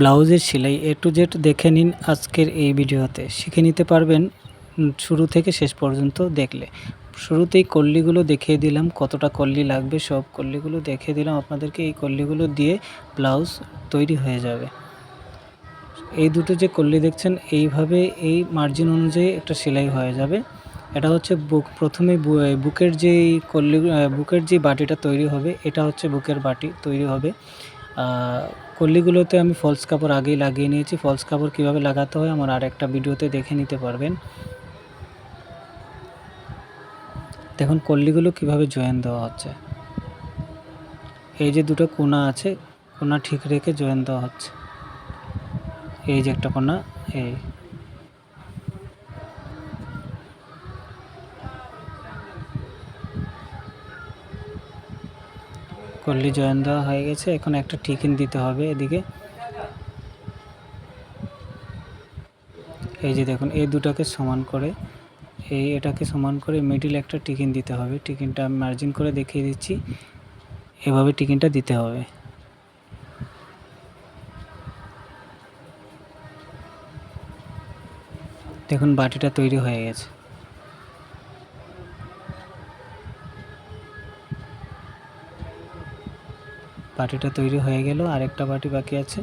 ব্লাউজের সেলাই এ to Z দেখে নিন আজকের এই ভিডিওতে। শিখে নিতে পারবেন শুরু থেকে শেষ পর্যন্ত দেখলে। শুরুতেই কল্লিগুলো দেখিয়ে দিলাম, কতটা কল্লি লাগবে, সব কল্লিগুলো দেখিয়ে দিলাম। আপনাদেরকে এই কল্লিগুলো দিয়ে ব্লাউজ তৈরি হয়ে যাবে। এই দুটো যে কল্লি দেখছেন, এইভাবে এই মার্জিন অনুযায়ী একটা সেলাই হয়ে যাবে। এটা হচ্ছে বুক, প্রথমে বুকের যে কল্লি বুকের যে বাটিটা তৈরি হবে, এটা হচ্ছে বুকের বাটি তৈরি হবে। আহ, কল্লিগুলোতে আমি ফলস কাপড় আগেই লাগিয়ে নিয়েছি। ফলস কাপড় কীভাবে লাগাতে হয় আমার আর একটা ভিডিওতে দেখে নিতে পারবেন। দেখুন কল্লিগুলো কীভাবে জয়েন দেওয়া হচ্ছে। এই যে দুটো কোনা আছে কোনা ঠিক রেখে জয়েন দেওয়া হচ্ছে। এই যে একটা কোনা এই। কল্লি জয়েন দেওয়া হয়ে গেছে। এখন একটা টিকিন দিতে হবে এদিকে। এই যে দেখুন, এই দুটাকে সমান করে, এই এটাকে সমান করে মিডিল একটা টিকিন দিতে হবে। টিকিনটা আমি মার্জিন করে দেখিয়ে দিচ্ছি। এভাবে টিকিনটা দিতে হবে। দেখুন, বাটিটা তৈরি হয়ে গেছে। বাটিটা তৈরি হয়ে গেল আরেকটা বাটি বাকি আছে।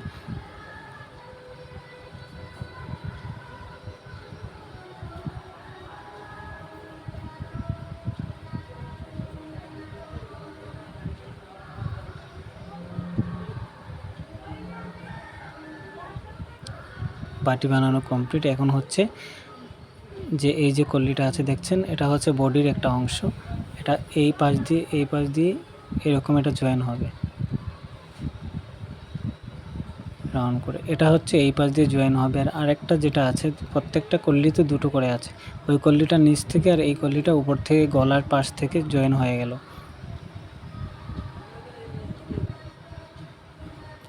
বাটি বানানো কমপ্লিট এখন হচ্ছে যে এই যে কল্লিটা আছে, দেখছেন? এটা হচ্ছে বডির একটা অংশ। এটা এই পাশ দিয়ে, এই পাশ দিয়ে এরকম এটা জয়েন হবে। রাউন্ড করে। এটা হচ্ছে এই পাশ দিয়ে জয়েন হবে। আর আরেকটা যেটা আছে, প্রত্যেকটা কল্লিতে দুটো করে আছে। ওই কল্লিটা নিচ থেকে আর এই কল্লিটা উপর থেকে গলার পাশ থেকে জয়েন হয়ে গেল।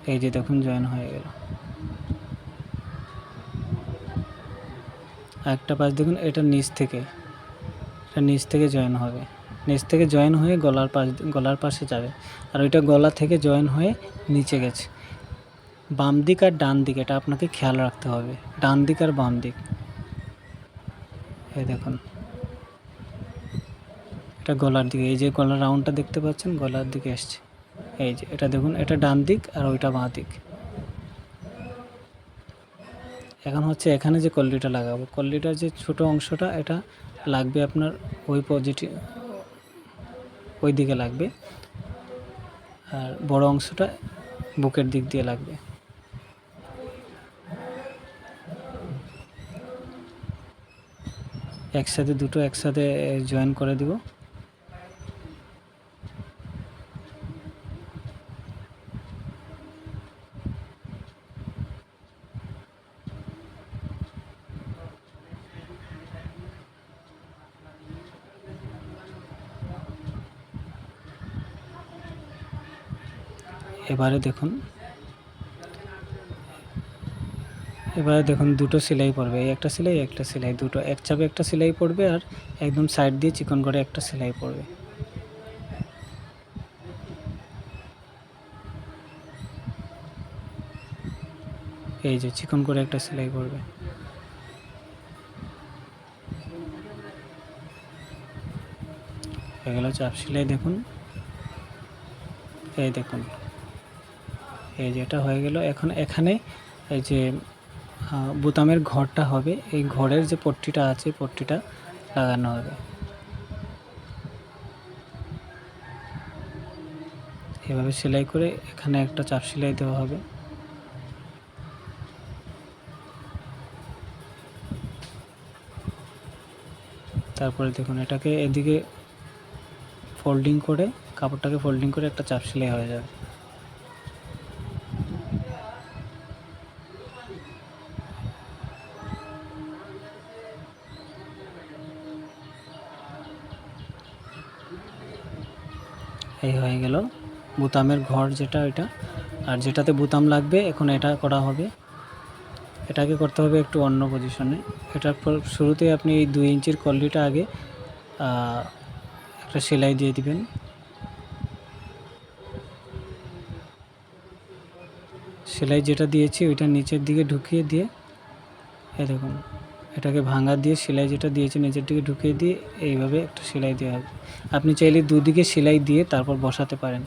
এই যে দেখুন, জয়েন হয়ে গেল। একটা পাশ দেখুন, এটা নিচ থেকে। এটা নিচ থেকে জয়েন হবে। নিচ থেকে জয়েন হয়ে গলার পাশ, গলার পাশে যাবে। আর ওইটা গলা থেকে জয়েন হয়ে নিচে গেছে। বাম দিক আর ডান দিক, এটা আপনাকে খেয়াল রাখতে হবে। ডান দিক আর বাম দিক। এই দেখুন। এটা গলার দিকে, এই যে গলার রাউন্ডটা দেখতে পাচ্ছেন, গলার দিকে এসছে। এই যে, এটা দেখুন, এটা ডান দিক আর ওইটা বাঁ দিক। এখন হচ্ছে এখানে যে কল্লিটা লাগাবো কল্লিটার যে ছোট অংশটা, এটা লাগবে আপনার ওই পজিটিভ ওই দিকে লাগবে। আর বড় অংশটা বুকের দিক দিয়ে লাগবে। একসাথে দুটো একসাথে জয়েন করে দিব। এবারে দেখুন এবারে দেখুন দুটো সেলাই পড়বে, এই একটা সেলাই একটা সেলাই, দুটো এক চাপে একটা সেলাই পড়বে আর একদম সাইড দিয়ে চিকন করে একটা সেলাই পড়বে। এই যে চিকন করে একটা সেলাই পড়বে। হয়ে গেল চাপ সেলাই, দেখুন। এই দেখুন, এই যে এটা হয়ে গেল। এখন এখানে এই যে বোতামের ঘরটা হবে। এই ঘরের যে পট্টিটা আছে পট্টিটা লাগানো হবে। এভাবে সেলাই করে এখানে একটা চাপ সেলাই দেওয়া হবে। তারপরে দেখুন, এটাকে এদিকে ফোল্ডিং করে, কাপড়টাকে ফোল্ডিং করে একটা চাপ সেলাই হয়ে যাবে। এই হয়ে গেল। বোতামের ঘর যেটা এটা আর যেটাতে বোতাম লাগবে, এখন এটা করা হবে। এটাকে করতে হবে একটু অন্য পজিশনে এটার পর শুরুতেই আপনি এই দুই ইঞ্চির কল্লিটা আগে একটা সেলাই দিয়ে দিবেন। সেলাই যেটা দিয়েছি, ওইটা নিচের দিকে ঢুকিয়ে দিয়ে, এই দেখুন। এটাকে ভাঙা দিয়ে সেলাই যেটা দিয়েছে নিচের দিকে ঢুকিয়ে দিয়ে এইভাবে একটা সেলাই দেওয়া হবে। আপনি চাইলে দুদিকে সেলাই দিয়ে তারপর বসাতে পারেন।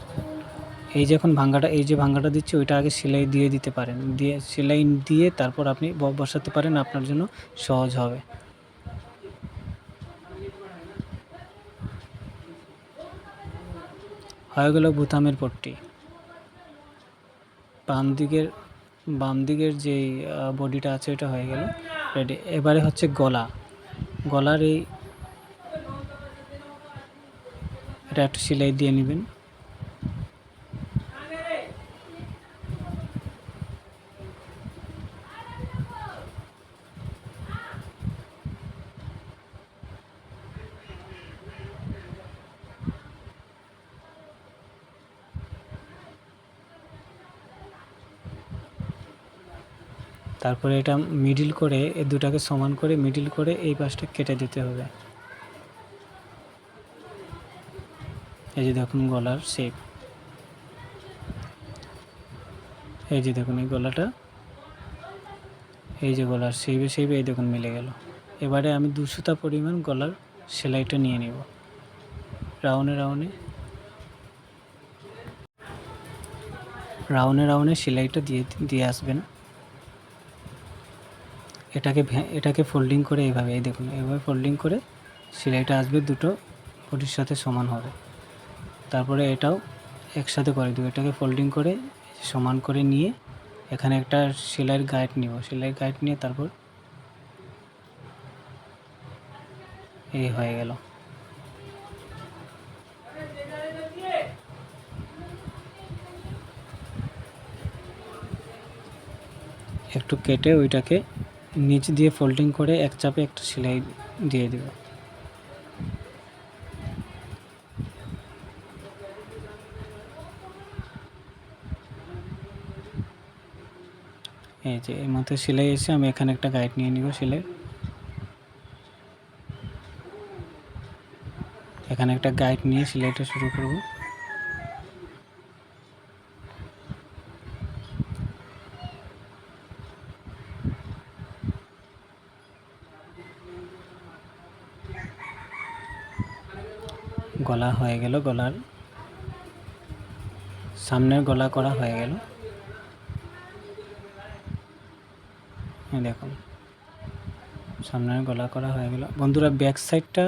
এই যে এখন ভাঙ্গাটা, এই যে ভাঙ্গাটা দিচ্ছি, ওইটা আগে সেলাই দিয়ে দিতে পারেন। দিয়ে সেলাই দিয়ে তারপর আপনি বসাতে পারেন, আপনার জন্য সহজ হবে। হয়ে গেল বুথামের পট্টি। বাম দিকের বাম দিকের যে বডিটা আছে, ওটা হয়ে গেল। রেডি। এবারে হচ্ছে গলা। গলার এই এটা একটু সেলাই দিয়ে নেবেন। তারপরে এটা মিডিল করে এই দুটাকে সমান করে মিডিল করে এই পাশটা কেটে দিতে হবে। এই যে দেখুন গলার শেপ এই যে দেখুন এই গলাটা। এই যে গলার শেপে শেপে এই দেখুন মিলে গেল। এবারে আমি দুশোটা পরিমাণ গলার সেলাইটা নিয়ে নিব। রাউন্ডে রাউনে। রাউন্ডে রাউন্ডে সেলাইটা দিয়ে দিয়ে আসবেন। এটাকে এটাকে ফোল্ডিং করে এইভাবে এই দেখুন এইভাবে ফোল্ডিং করে সেলাইটা আসবে দুটো বডির সাথে সমান হবে। তারপরে এটাও একসাথে করে দেবো, এটাকে ফোল্ডিং করে সমান করে নিয়ে এখানে একটা সেলাইয়ের গাইড নিব। সেলাইয়ের গাইড নিয়ে তারপর এই হয়ে গেল। একটু কেটে ওইটাকে নিচ দিয়ে ফোল্ডিং করে এক চাপে একটা সেলাই দিয়ে দেব। এই যে, এই মতো সেলাই এসে আমি এখানে একটা গাইড নিয়ে নিব সেলাই। এখানে একটা গাইড নিয়ে সেলাইটা শুরু করব। গলা হয়ে গেল, গলার সামনের গলা করা হয়ে গেল। দেখুন, সামনের গলা করা হয়ে গেল। বন্ধুরা ব্যাক সাইডটা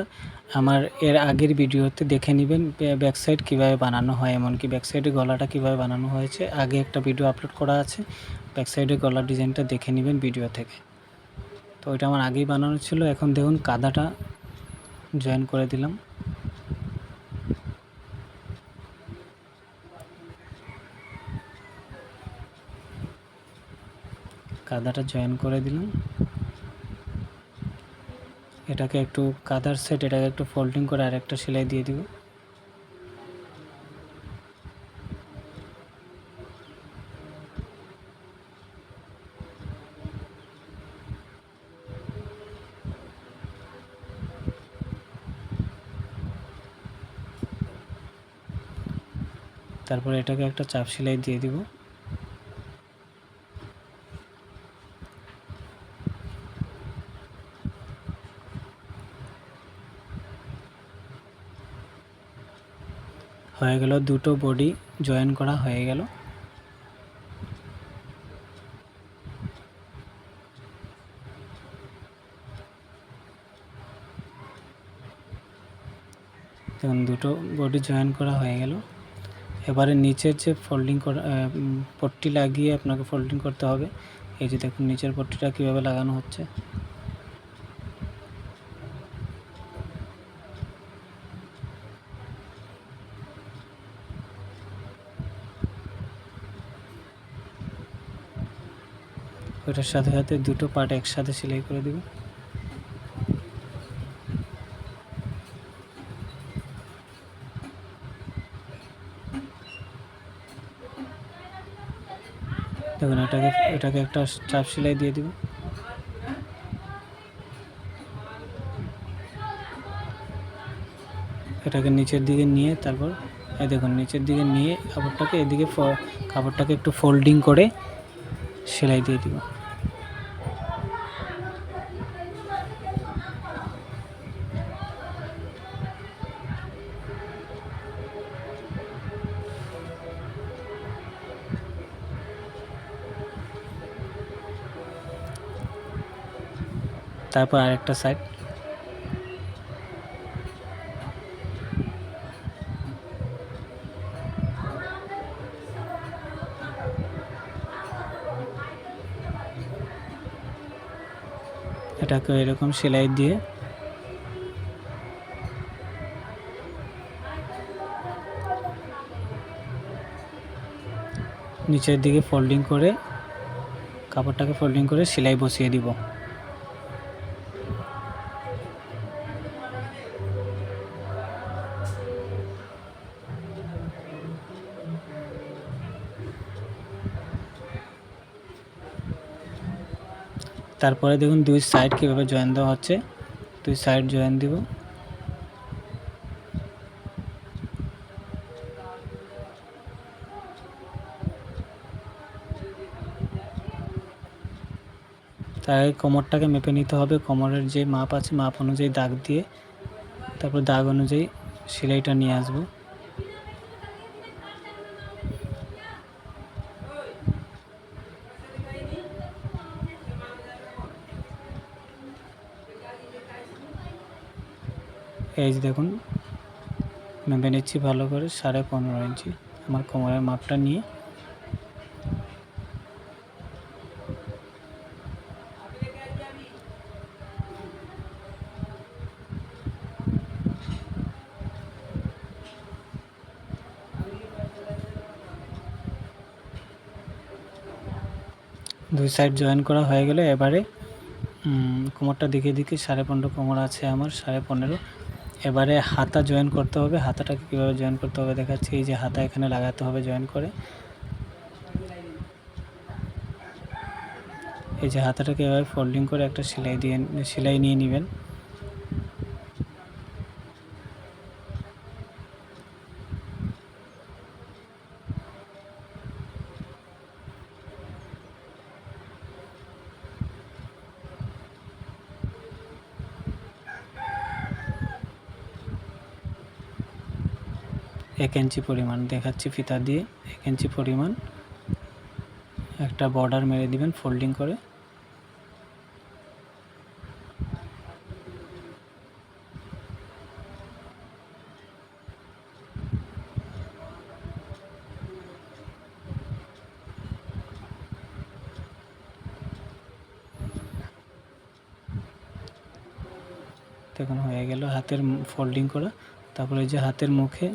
আমার এর আগের ভিডিওতে দেখে নেবেন ব্যাক সাইড কীভাবে বানানো হয়, এমনকি ব্যাক সাইডে গলাটা কীভাবে বানানো হয়েছে। আগে একটা ভিডিও আপলোড করা আছে ব্যাক সাইডে গলার ডিজাইনটা দেখে নেবেন ভিডিও থেকে। তো ওইটা আমার আগেই বানানো ছিল, এখন দেখুন কাদাটা জয়েন করে দিলাম। কাদাটা জয়েন করে দিলাম। এটাকে একটু কাদার সেট এটাকে একটু ফোল্ডিং করে আরেকটা সেলাই দিয়ে দিব। তারপরে এটাকে একটা চাপ সেলাই দিয়ে দিব। হয়ে গেল, দুটো বডি জয়েন করা হয়ে গেল। দেখুন, দুটো বডি জয়েন করা হয়ে গেল। এবারে নিচের যে ফোল্ডিং করা পট্টি লাগিয়ে আপনাকে ফোল্ডিং করতে হবে। এই যে দেখুন, নিচের পট্টিটা কীভাবে লাগানো হচ্ছে। ওটার সাথে সাথে দুটো পার্ট একসাথে সেলাই করে দিব। দেখুন, এটাকে এটাকে একটা চাপ সেলাই দিয়ে দিব। এটাকে নিচের দিকে নিয়ে তারপর, এই দেখুন, নিচের দিকে নিয়ে কাপড়টাকে, এদিকে কাপড়টাকে একটু ফোল্ডিং করে সেলাই দিয়ে দিব। তারপর আরেকটা সাইড এটাকে এরকম সেলাই দিয়ে নিচের দিকে ফোল্ডিং করে, কাপড়টাকে ফোল্ডিং করে সেলাই বসিয়ে দিব। তারপরে দেখুন দুই সাইড কীভাবে জয়েন দেওয়া হচ্ছে। দুই সাইড জয়েন দিব। তাই কোমরটাকে মেপে নিতে হবে। কোমরের যে মাপ আছে, মাপ অনুযায়ী দাগ দিয়ে, তারপর দাগ অনুযায়ী সেলাইটা নিয়ে আসব। যে দেখুন মেপে নিচ্ছি ভালো করে সাড়ে পনেরো ইঞ্চি আমার কোমরের মাপটা নিয়ে। দুই সাইড জয়েন করা হয়ে গেলে এবারে কোমরটা দিকে দিকে সাড়ে পনেরো কোমর আছে আমার, সাড়ে পনেরো। এবারে হাতা জয়েন করতে হবে। হাতাটাকে কীভাবে জয়েন করতে হবে দেখাচ্ছি। এই যে হাতা এখানে লাগাতে হবে জয়েন করে। এই যে হাতাটাকে এভাবে ফোল্ডিং করে একটা সেলাই দিয়ে সেলাই নিয়ে নেবেন। এক ইঞ্চি পরিমাণ দেখাচ্ছি ফিতা দিয়ে, এক ইঞ্চি পরিমাণ। একটা বর্ডার মেরে দিবেন ফোল্ডিং করে। দেখুন হয়ে গেল হাতের ফোল্ডিং করা। তারপরে যে হাতের মুখে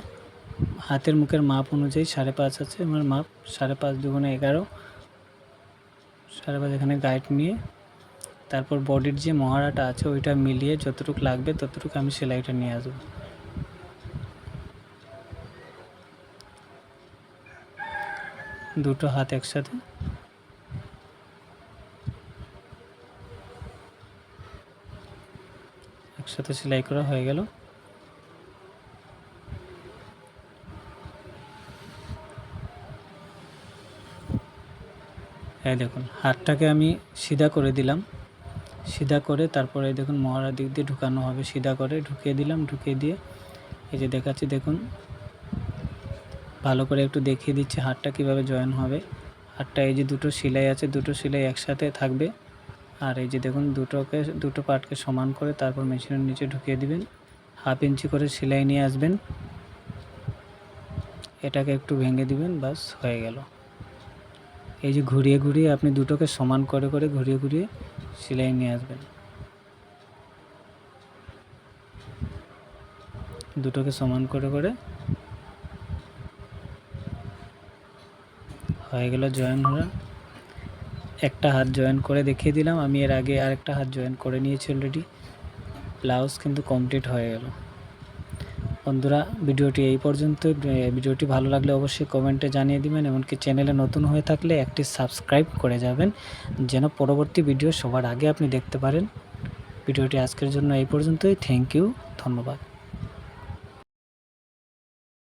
হাতের মুখের মাপ অনুযায়ী সাড়ে পাঁচ আছে, আমার মাপ সাড়ে পাঁচ দুগুণে এগারো। সাড়ে পাঁচ এখানে গাইড নিয়ে, তারপর বডির যে মহারাটা আছে ওইটা মিলিয়ে যতটুকু লাগবে ততটুকু আমি সেলাইটা নিয়ে আসব। দুটো হাত একসাথে। একসাথে সেলাই করা হয়ে গেল। এই দেখুন, হাতটাকে আমি সিধা করে দিলাম। সিধা করে তারপরে দেখুন মহারা দিক দিয়ে ঢুকানো হবে। সিধা করে ঢুকিয়ে দিলাম, ঢুকিয়ে দিয়ে এই যে দেখাচ্ছি, দেখুন, ভালো করে একটু দেখিয়ে দিচ্ছি হাতটা কীভাবে জয়েন হবে। হাতটা এই যে দুটো সেলাই আছে, দুটো সেলাই একসাথে থাকবে। আর এই যে দেখুন, দুটোকে, দুটো পার্টকে সমান করে তারপর মেশিনের নিচে ঢুকিয়ে দিবেন। হাফ ইঞ্চি করে সেলাই নিয়ে আসবেন। এটাকে একটু ভেঙে দিবেন বাস হয়ে গেল। এই যে ঘুরিয়ে ঘুরিয়ে আপনি দুটোকে সমান করে করে ঘুরিয়ে ঘুরিয়ে সেলাই নিয়ে আসবেন। দুটোকে সমান করে করে হয়ে গেল জয়েন হওয়া একটা হাত জয়েন করে দেখিয়ে দিলাম, আমি এর আগে আরেকটা হাত জয়েন করে নিয়েছি অলরেডি ব্লাউজ কিন্তু কমপ্লিট হয়ে গেল। বন্ধুরা, ভিডিওটি এই পর্যন্ত। ভিডিওটি ভালো লাগলে অবশ্যই কমেন্টে জানিয়ে দিবেন, এমনকি চ্যানেলে নতুন হয়ে থাকলে একটি সাবস্ক্রাইব করে যাবেন, যেন পরবর্তী ভিডিও সবার আগে আপনি দেখতে পারেন। ভিডিওটি আজকের জন্য এই পর্যন্তই। থ্যাংক ইউ, ধন্যবাদ।